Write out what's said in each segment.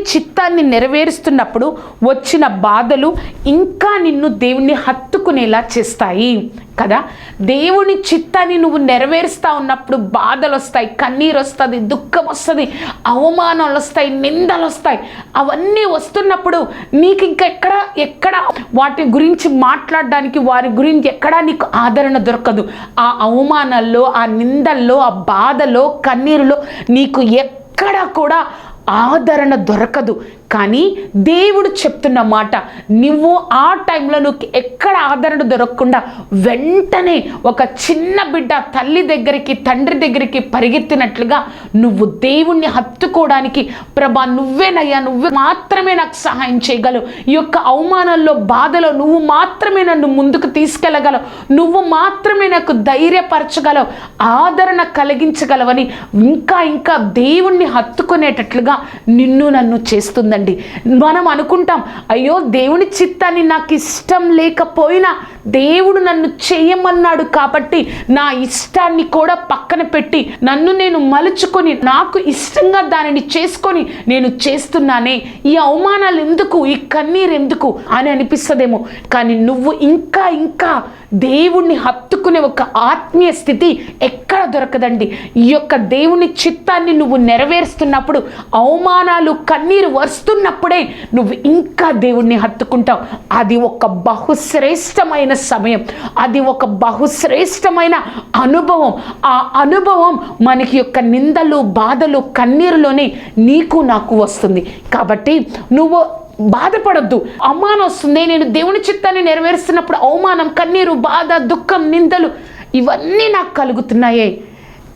చిత్తాన్ని నెరవేరుస్తున్నప్పుడు వచ్చిన బాధలు ఇంకా నిన్ను దేవుణ్ణి హత్తుకునేలా చేస్తాయి. కదా? దేవుని చిత్తాన్ని నువ్వు నెరవేరుస్తా ఉన్నప్పుడు బాధలు వస్తాయి కన్నీరు వస్తుంది దుఃఖం వస్తుంది అవమానాలు వస్తాయి నిందలు వస్తాయి అవన్నీ వస్తున్నప్పుడు నీకు ఇంకా ఎక్కడ ఎక్కడ వాటి గురించి మాట్లాడడానికి వారి గురించి ఎక్కడా నీకు ఆదరణ దొరకదు. ఆ అవమానాల్లో ఆ నిందల్లో ఆ బాధలో కన్నీరులో నీకు ఎక్కడ కూడా ఆదరణ దొరకదు. కానీ దేవుడు చెప్తున్న మాట నువ్వు ఆ టైంలో నువ్వు ఎక్కడ ఆదరణ దొరకకుండా వెంటనే ఒక చిన్న బిడ్డ తల్లి దగ్గరికి తండ్రి దగ్గరికి పరిగెత్తినట్లుగా నువ్వు దేవుణ్ణి హత్తుకోవడానికి ప్రభా నువ్వేనయ్యా నువ్వే మాత్రమే నాకు సహాయం చేయగలవు. ఈ యొక్క అవమానంలో బాధలో నువ్వు మాత్రమే నన్ను ముందుకు తీసుకెళ్ళగలవు. నువ్వు మాత్రమే నాకు ధైర్యపరచగలవు ఆదరణ కలిగించగలవని ఇంకా ఇంకా దేవుణ్ణి హత్తుకునేటట్లుగా నిన్ను నన్ను చేస్తుందని చేస్తుందండి మనం అనుకుంటాం అయ్యో దేవుని చిత్తాన్ని నాకు ఇష్టం లేకపోయినా దేవుడు నన్ను చేయమన్నాడు కాబట్టి నా ఇష్టాన్ని కూడా పక్కన పెట్టి నన్ను నేను మలుచుకొని నాకు ఇష్టంగా దానిని చేసుకొని నేను చేస్తున్నానే. ఈ అవమానాలు ఎందుకు? ఈ కన్నీరు ఎందుకు? అని అనిపిస్తుందేమో. కానీ నువ్వు ఇంకా ఇంకా దేవుణ్ణి హత్తుకునే ఒక ఆత్మీయ స్థితి ఎక్కడ దొరకదండి. ఈ యొక్క దేవుని చిత్తాన్ని నువ్వు నెరవేరుస్తున్నప్పుడు అవమానాలు కన్నీరు వస్తున్నప్పుడే నువ్వు ఇంకా దేవుణ్ణి హత్తుకుంటావు. అది ఒక బహుశ్రేష్టమైన సమయం. అది ఒక బహుశ్రేష్టమైన అనుభవం. ఆ అనుభవం మనకి యొక్క నిందలు బాధలు కన్నీరులోనే నీకు నాకు వస్తుంది. కాబట్టి నువ్వు బాధపడద్దు. అవమానం వస్తుంది నేను దేవుని చిత్తాన్ని నెరవేరుస్తున్నప్పుడు అవమానం కన్నీరు బాధ దుఃఖం నిందలు ఇవన్నీ నాకు కలుగుతున్నాయే.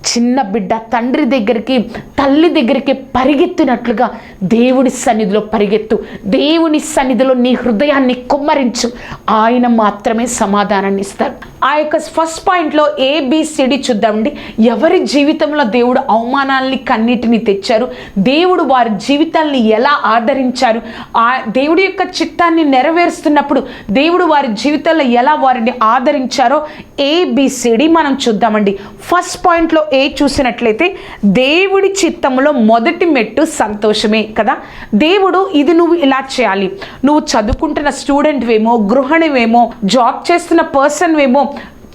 చిన్న బిడ్డ తండ్రి దగ్గరికి తల్లి దగ్గరికి పరిగెత్తినట్లుగా దేవుడి సన్నిధిలో పరిగెత్తు. దేవుని సన్నిధిలో నీ హృదయాన్ని కుమ్మరించు. ఆయన మాత్రమే సమాధానాన్ని ఇస్తారు. ఆ యొక్క ఫస్ట్ పాయింట్లో ఏబిసిడి చూద్దామండి. ఎవరి జీవితంలో దేవుడు అవమానాల్ని కన్నిటిని తెచ్చారు? దేవుడు వారి జీవితాల్ని ఎలా ఆదరించారు? ఆ దేవుడి యొక్క చిత్తాన్ని నెరవేరుస్తున్నప్పుడు దేవుడు వారి జీవితాల్లో ఎలా వారిని ఆదరించారో ఏబిసిడి మనం చూద్దామండి. ఫస్ట్ పాయింట్లో ఏ చూసినట్లయితే దేవుడి చిత్తంలో మొదటి మెట్టు సంతోషమే కదా. దేవుడు ఇది నువ్వు ఇలా చేయాలి. నువ్వు చదువుకుంటున్న స్టూడెంట్వేమో గృహిణివేమో జాబ్ చేస్తున్న పర్సన్వేమో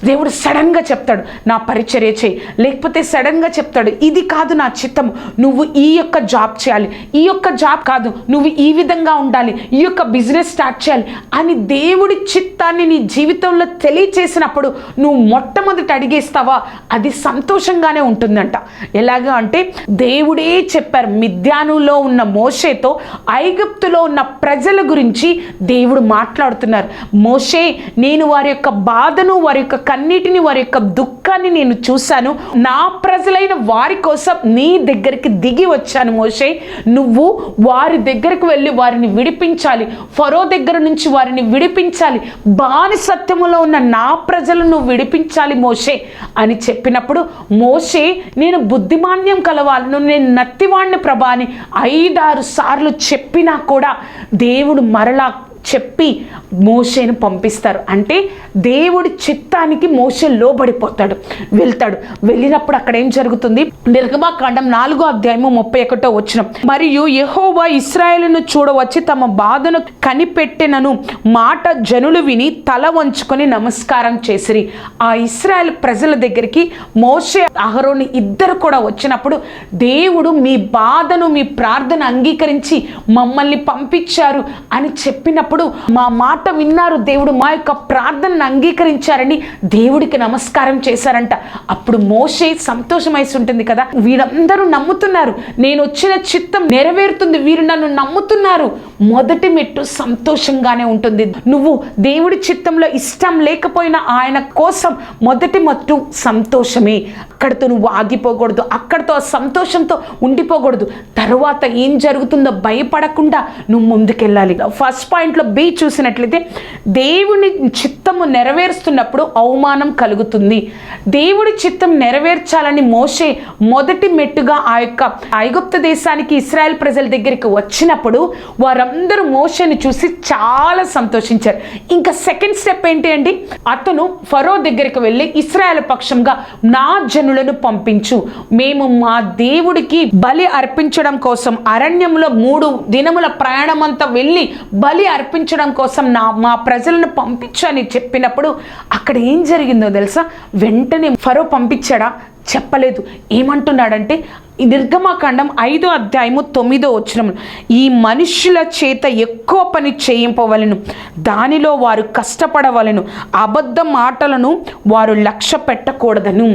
దేవుడు సడన్గా చెప్తాడు నా పరిచర్య చేయి. లేకపోతే సడన్గా చెప్తాడు ఇది కాదు నా చిత్తం నువ్వు ఈ యొక్క జాబ్ చేయాలి ఈ యొక్క జాబ్ కాదు నువ్వు ఈ విధంగా ఉండాలి ఈ యొక్క బిజినెస్ స్టార్ట్ చేయాలి అని దేవుడి చిత్తాన్ని నీ జీవితంలో తెలియచేసినప్పుడు నువ్వు మొట్టమొదటి అడిగేస్తావా? అది సంతోషంగానే ఉంటుందంట. ఎలాగా అంటే దేవుడే చెప్పారు మిథ్యానులో ఉన్న మోషేతో ఐగుప్తులో ఉన్న ప్రజల గురించి దేవుడు మాట్లాడుతున్నారు. మోషే నేను వారి యొక్క బాధను వారి యొక్క కన్నీటిని వారి యొక్క దుఃఖాన్ని నేను చూశాను. నా ప్రజలైన వారి కోసం నీ దగ్గరికి దిగి వచ్చాను మోషే. నువ్వు వారి దగ్గరకు వెళ్ళి వారిని విడిపించాలి. ఫరో దగ్గర నుంచి వారిని విడిపించాలి. బానిసత్యములో ఉన్న నా ప్రజలను విడిపించాలి మోషే అని చెప్పినప్పుడు మోషే నేను బుద్ధిమాన్యం కలవాలను నేను నత్తివాణ్ణి ప్రభా అని ఐదారు సార్లు చెప్పినా కూడా దేవుడు మరలా చెప్పి మోషేను పంపిస్తారు. అంటే దేవుడి చిత్తానికి మోషే లోబడిపోతాడు వెళ్తాడు. వెళ్ళినప్పుడు అక్కడ ఏం జరుగుతుంది? నిర్గమాకాండం నాలుగో అధ్యాయము ముప్పై ఒకటో వచ్చిన మరియు యహోవా ఇస్రాయేలును చూడవచ్చి తమ బాధను కనిపెట్టినను. మాట జనులు విని తల వంచుకొని నమస్కారం చేసిరి. ఆ ఇస్రాయేల్ ప్రజల దగ్గరికి మోషే అహరోని ఇద్దరు కూడా వచ్చినప్పుడు దేవుడు మీ బాధను మీ ప్రార్థన అంగీకరించి మమ్మల్ని పంపించారు అని చెప్పినప్పుడు మా మాట విన్నారు దేవుడు మా యొక్క ప్రార్థనను అంగీకరించారని దేవుడికి నమస్కారం చేశారంట. అప్పుడు మోసే సంతోషమైసి ఉంటుంది కదా వీరందరూ నమ్ముతున్నారు. నేను వచ్చిన చిత్తం నెరవేరుతుంది వీరు నన్ను నమ్ముతున్నారు. మొదటి మెట్టు సంతోషంగానే ఉంటుంది. నువ్వు దేవుడి చిత్తంలో ఇష్టం లేకపోయినా ఆయన కోసం మొదటి మట్టు సంతోషమే. అక్కడితో నువ్వు ఆగిపోకూడదు అక్కడితో ఆ సంతోషంతో ఉండిపోకూడదు. తర్వాత ఏం జరుగుతుందో భయపడకుండా నువ్వు ముందుకెళ్ళాలి. ఫస్ట్ పాయింట్ దాంట్లో బి చూసినట్లయితే దేవుని చిత్తము నెరవేరుస్తున్నప్పుడు అవమానం కలుగుతుంది. దేవుడి చిత్తం నెరవేర్చాలని మోషే మొదటి మెట్టుగా ఆ యొక్క ఐగుప్త దేశానికి ఇస్రాయల్ ప్రజల దగ్గరికి వచ్చినప్పుడు వారందరూ మోషేని చూసి చాలా సంతోషించారు. ఇంకా సెకండ్ స్టెప్ ఏంటి అండి? అతను ఫరో దగ్గరికి వెళ్ళి ఇస్రాయల్ పక్షంగా నా జనులను పంపించు. మేము మా దేవుడికి బలి అర్పించడం కోసం అరణ్యంలో మూడు దినముల ప్రయాణమంతా వెళ్ళి బలి అర్పించడం కోసం నా మా ప్రజలను పంపించు అని చెప్పినప్పుడు అక్కడ ఏం జరిగిందో తెలుసా? వెంటనే ఫరో పంపించాడా? చెప్పలేదు. ఏమంటున్నాడంటే ఈ నిర్గమాకాండం ఐదో అధ్యాయము తొమ్మిదో వచ్చినము ఈ మనుష్యుల చేత ఎక్కువ పని చేయింపవలను దానిలో వారు కష్టపడవలను అబద్ధ మాటలను వారు లక్ష్య పెట్టకూడదను.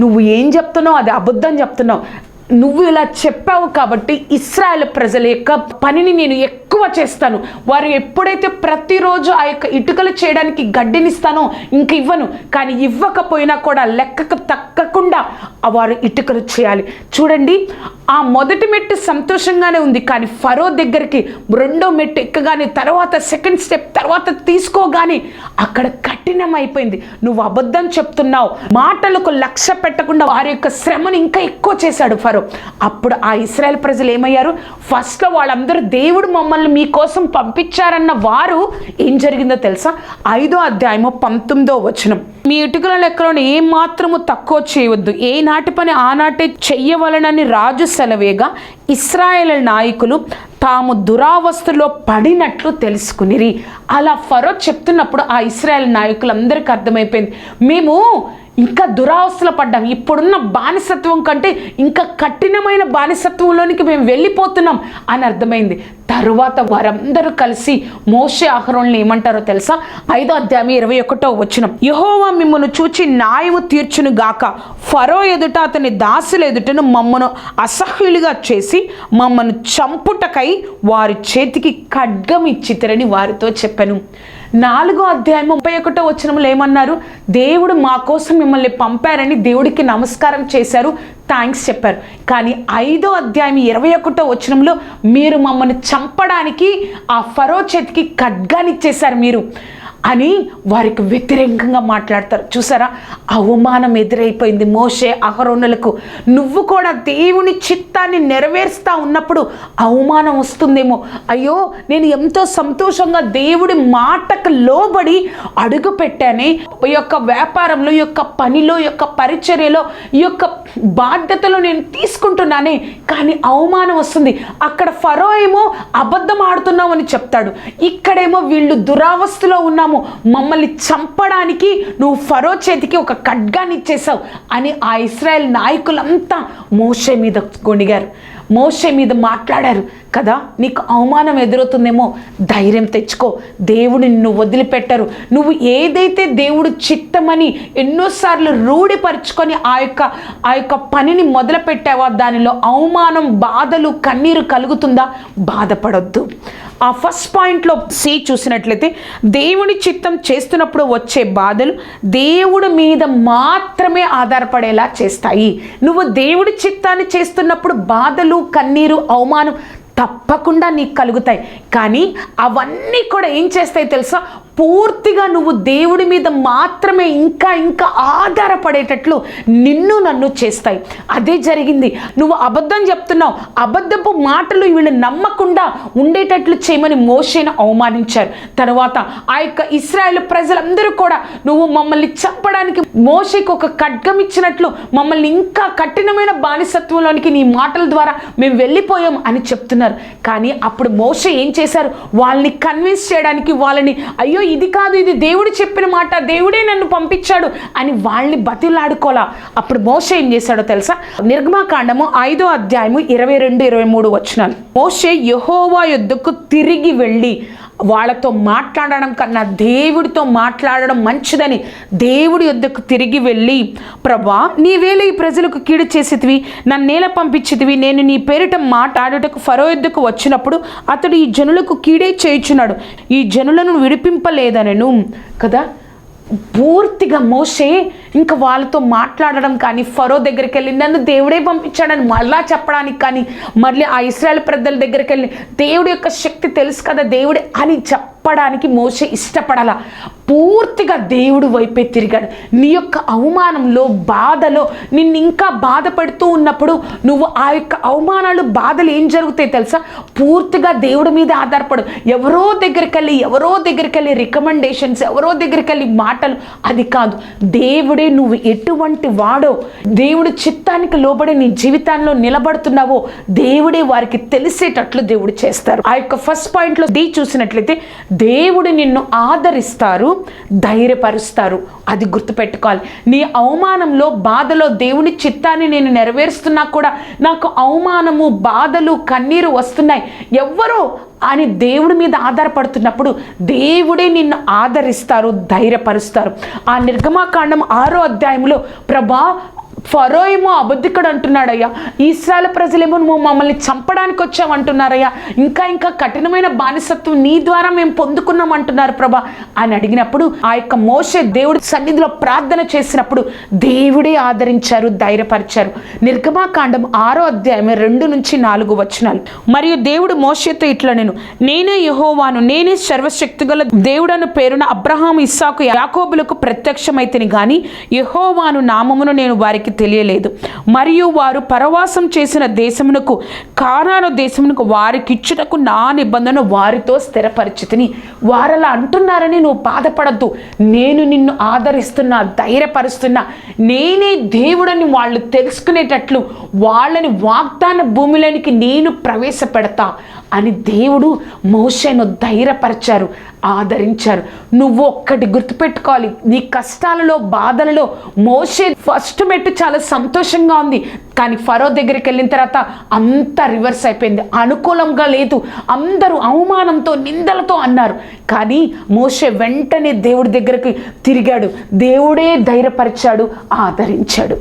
నువ్వు ఏం చెప్తున్నావు? అది అబద్ధం చెప్తున్నావు. నువ్వు ఇలా చెప్పావు కాబట్టి ఇస్రాయల్ ప్రజల యొక్క పనిని నేను ఎక్కువ చేస్తాను. వారు ఎప్పుడైతే ప్రతిరోజు ఆ యొక్క ఇటుకలు చేయడానికి గడ్డినిస్తానో ఇంక ఇవ్వను. కానీ ఇవ్వకపోయినా కూడా లెక్కకు తక్కకుండా వారు ఇటుకలు చేయాలి. చూడండి ఆ మొదటి మెట్టు సంతోషంగానే ఉంది కానీ ఫరో దగ్గరికి రెండో మెట్టు ఎక్కగానే తర్వాత సెకండ్ స్టెప్ తర్వాత తీసుకోగానే అక్కడ కఠినం అయిపోయింది నువ్వు అబద్ధం చెప్తున్నావు. మాటలకు లక్ష్య పెట్టకుండా వారి యొక్క శ్రమను ఇంకా ఎక్కువ చేశాడు ఫరో. అప్పుడు ఆ ఇస్రాయల్ ప్రజలు ఏమయ్యారు? ఫస్ట్లో వాళ్ళందరూ దేవుడు మమ్మల్ని మీకోసం పంపించారన్న వారు ఏం జరిగిందో తెలుసా? ఐదో అధ్యాయము పంతొమ్మిదో వచనం. మీ ఇటుకల లెక్కలను ఏ మాత్రము తక్కువ చేయవద్దు. ఏ నాటి పని ఆనాటే చెయ్యవలనని రాజు సెలవేగా ఇస్రాయేల్ నాయకులు తాము దురావస్థలో పడినట్లు తెలుసుకునిరి. అలా ఫరో చెప్తున్నప్పుడు ఆ ఇస్రాయేల్ నాయకులందరికీ అర్థమైపోయింది. మేము ఇంకా దురావస్థలు పడ్డాం. ఇప్పుడున్న బానిసత్వం కంటే ఇంకా కఠినమైన బానిసత్వంలోనికి మేము వెళ్ళిపోతున్నాం అని అర్థమైంది. తరువాత వారందరూ కలిసి మోసే ఆహరణలు ఏమంటారో తెలుసా? ఐదో అధ్యాయం ఇరవై ఒకటో వచ్చిన యహోవా మిమ్మల్ని చూచి న్యాయము తీర్చును గాక. ఫరో ఎదుట అతని దాసుల ఎదుటను మమ్మను అసహ్యులుగా చేసి మమ్మను చంపుటకై వారి చేతికి ఖడ్గం ఇచ్చితరని వారితో చెప్పాను. నాలుగో అధ్యాయం ముప్పై ఒకటో వచ్చినములు ఏమన్నారు? దేవుడు మా కోసం మిమ్మల్ని పంపారని దేవుడికి నమస్కారం చేశారు. థ్యాంక్స్ చెప్పారు. కానీ ఐదో అధ్యాయం ఇరవై ఒకటో వచ్చినంలో మీరు మమ్మల్ని చంపడానికి ఆ ఫరో చేతికి ఖడ్గానిచ్చేశారు మీరు. అని వారికి వ్యతిరేకంగా మాట్లాడతారు. చూసారా? అవమానం ఎదురైపోయింది మోషే అహరోనులకు. నువ్వు కూడా దేవుని చిత్తాన్ని నెరవేరుస్తా ఉన్నప్పుడు అవమానం వస్తుందేమో. అయ్యో నేను ఎంతో సంతోషంగా దేవుడి మాటకు లోబడి అడుగు పెట్టానే ఈ యొక్క వ్యాపారంలో ఈ యొక్క పనిలో యొక్క పరిచర్యలో ఈ యొక్క బాధ్యతలు నేను తీసుకుంటున్నానే. కానీ అవమానం వస్తుంది. అక్కడ ఫరో ఏమో అబద్ధం ఆడుతున్నామని చెప్తాడు. ఇక్కడేమో వీళ్ళు దురావస్థలో ఉన్నాము మమ్మల్ని చంపడానికి నువ్వు ఫరో చేతికి ఒక ఖడ్గాన్ని ఇచ్చేసావు అని ఆ ఇస్రాయల్ నాయకులంతా మోషే మీద గొణిగారు. మోషే మీద మాట్లాడారు. కదా నీకు అవమానం ఎదురవుతుందేమో ధైర్యం తెచ్చుకో. దేవుడు నిన్ను వదిలిపెట్టరు. నువ్వు ఏదైతే దేవుడు చిత్తమని ఎన్నోసార్లు రూఢిపరుచుకొని ఆ యొక్క ఆ యొక్క పనిని మొదలుపెట్టావా దానిలో అవమానం బాధలు కన్నీరు కలుగుతుందా? బాధపడొద్దు. ఆ ఫస్ట్ పాయింట్లో సి చూసినట్లయితే దేవుని చిత్తం చేస్తున్నప్పుడు వచ్చే బాధలు దేవుడి మీద మాత్రమే ఆధారపడేలా చేస్తాయి. నువ్వు దేవుడి చిత్తాన్ని చేస్తున్నప్పుడు బాధలు కన్నీరు అవమానం తప్పకుండా నీకు కలుగుతాయి. కానీ అవన్నీ కూడా ఏం చేస్తాయి తెలుసా? పూర్తిగా నువ్వు దేవుడి మీద మాత్రమే ఇంకా ఇంకా ఆధారపడేటట్లు నిన్ను నన్ను చేస్తాయి. అదే జరిగింది. నువ్వు అబద్ధం చెప్తున్నావు. అబద్ధపు మాటలు వీళ్ళు నమ్మకుండా ఉండేటట్లు చేయమని మోషేను అవమానించారు. తర్వాత ఆ యొక్క ఇస్రాయేల్ ప్రజలందరూ కూడా నువ్వు మమ్మల్ని చంపడానికి మోషేకి ఒక ఖడ్గం ఇచ్చినట్లు మమ్మల్ని ఇంకా కఠినమైన బానిసత్వంలోనికి నీ మాటల ద్వారా మేము వెళ్ళిపోయాం అని చెప్తున్నారు. కానీ అప్పుడు మోస ఏం చేశారు? వాళ్ళని కన్విన్స్ చేయడానికి వాళ్ళని అయ్యో ఇది కాదు ఇది దేవుడు చెప్పిన మాట దేవుడే నన్ను పంపించాడు అని వాళ్ళని బతిలాడుకోలా అప్పుడు మోస ఏం చేశాడో తెలుసా? నిర్గమాకాండము ఐదో అధ్యాయము ఇరవై రెండు ఇరవై మూడు వచ్చినాను మోసే యహోవా యుద్ధకు తిరిగి వెళ్ళి వాళ్ళతో మాట్లాడడం కన్నా దేవుడితో మాట్లాడడం మంచిదని దేవుడి యొద్దకు తిరిగి వెళ్ళి ప్రభా నీవేళ ఈ ప్రజలకు కీడు చేసేటివి నన్ను నేల పంపించేటివి నేను నీ పేరిట మాట్లాడుటకు ఫరో యొద్దకు వచ్చినప్పుడు అతడు ఈ జనులకు కీడే చేయుచున్నాడు. ఈ జనులను విడిపింపలేదనను. కదా? పూర్తిగా మోసే ఇంకా వాళ్ళతో మాట్లాడడం కానీ ఫరో దగ్గరికి వెళ్ళి నన్ను దేవుడే పంపించాడని మళ్ళా చెప్పడానికి కానీ మళ్ళీ ఆ ఇస్రాయల్ పెద్దల దగ్గరికి వెళ్ళి దేవుడి యొక్క శక్తి తెలుసు కదా దేవుడే అని చెప్పడానికి మోసే ఇష్టపడాల. పూర్తిగా దేవుడు వైపే తిరిగాడు. నీ యొక్క అవమానంలో బాధలో నిన్ను ఇంకా బాధపడుతూ ఉన్నప్పుడు నువ్వు ఆ యొక్క అవమానాలు బాధలు ఏం జరుగుతాయి తెలుసా? పూర్తిగా దేవుడి మీద ఆధారపడు. ఎవరో దగ్గరికి వెళ్ళి ఎవరో దగ్గరికి వెళ్ళి రికమెండేషన్స్ ఎవరో దగ్గరికి వెళ్ళి మాటలు అది కాదు. దేవుడే నువ్వు ఎటువంటి వాడో దేవుడి చిత్తానికి లోబడి నీ జీవితాల్లో నిలబడుతున్నావో దేవుడే వారికి తెలిసేటట్లు దేవుడు చేస్తారు. ఆ యొక్క ఫస్ట్ పాయింట్లో డి చూసినట్లయితే దేవుడు నిన్ను ఆదరిస్తారు. ధైర్యపరుస్తారు. అది గుర్తుపెట్టుకోవాలి. నీ అవమానంలో బాధలో దేవుని చిత్తాన్ని నేను నెరవేరుస్తున్నా కూడా నాకు అవమానము బాధలు కన్నీరు వస్తున్నాయి. ఎవ్వరో అని దేవుడి మీద ఆధారపడుతున్నప్పుడు దేవుడే నిన్ను ఆదరిస్తారు ధైర్యపరుస్తారు. ఆ నిర్గమాకాండం ఆరో అధ్యాయంలో ప్రభా ఫరో ఏమో అబద్ధికుడు అంటున్నాడయ్యా ఇస్రాయల్ ప్రజలేమో నువ్వు మమ్మల్ని చంపడానికి వచ్చామంటున్నారయ్యా ఇంకా ఇంకా కఠినమైన బానిసత్వం నీ ద్వారా మేము పొందుకున్నాం అంటున్నారు ప్రభా అని అడిగినప్పుడు ఆ యొక్క మోసే దేవుడి సన్నిధిలో ప్రార్థన చేసినప్పుడు దేవుడే ఆదరించారు ధైర్యపరిచారు. నిర్గమాకాండం ఆరో అధ్యాయం రెండు నుంచి నాలుగు వచనాలు. మరియు దేవుడు మోషేతో ఇట్లా నేను నేనే యహోవాను నేనే సర్వశక్తిగల దేవుడను పేరున అబ్రహాం ఇస్సాకు యాకోబులకు ప్రత్యక్షమైతిని గాని యహోవాను నామమును నేను వారికి వారికి తెలియలేదు. మరియు వారు పరవాసం చేసిన దేశమునకు కానాను దేశమునకు వారికిచ్చుటకు నా నిబంధన వారితో స్థిరపరిచితిని. వారలా అంటున్నారని నువ్వు బాధపడద్దు. నేను నిన్ను ఆదరిస్తున్నా ధైర్యపరుస్తున్నా. నేనే దేవుడని వాళ్ళు తెలుసుకునేటట్లు వాళ్ళని వాగ్దాన భూమిలోనికి నేను ప్రవేశపెడతా. అని దేవుడు మోషను ధైర్యపరిచారు ఆదరించారు. నువ్వు ఒక్కటి గుర్తుపెట్టుకోవాలి నీ కష్టాలలో బాధలలో మోసే ఫస్ట్ మెట్టు చాలా సంతోషంగా ఉంది. కానీ ఫరో దగ్గరికి వెళ్ళిన తర్వాత అంతా రివర్స్ అయిపోయింది. అనుకూలంగా లేదు. అందరూ అవమానంతో నిందలతో అన్నారు. కానీ మోసే వెంటనే దేవుడి దగ్గరికి తిరిగాడు. దేవుడే ధైర్యపరిచాడు ఆదరించాడు.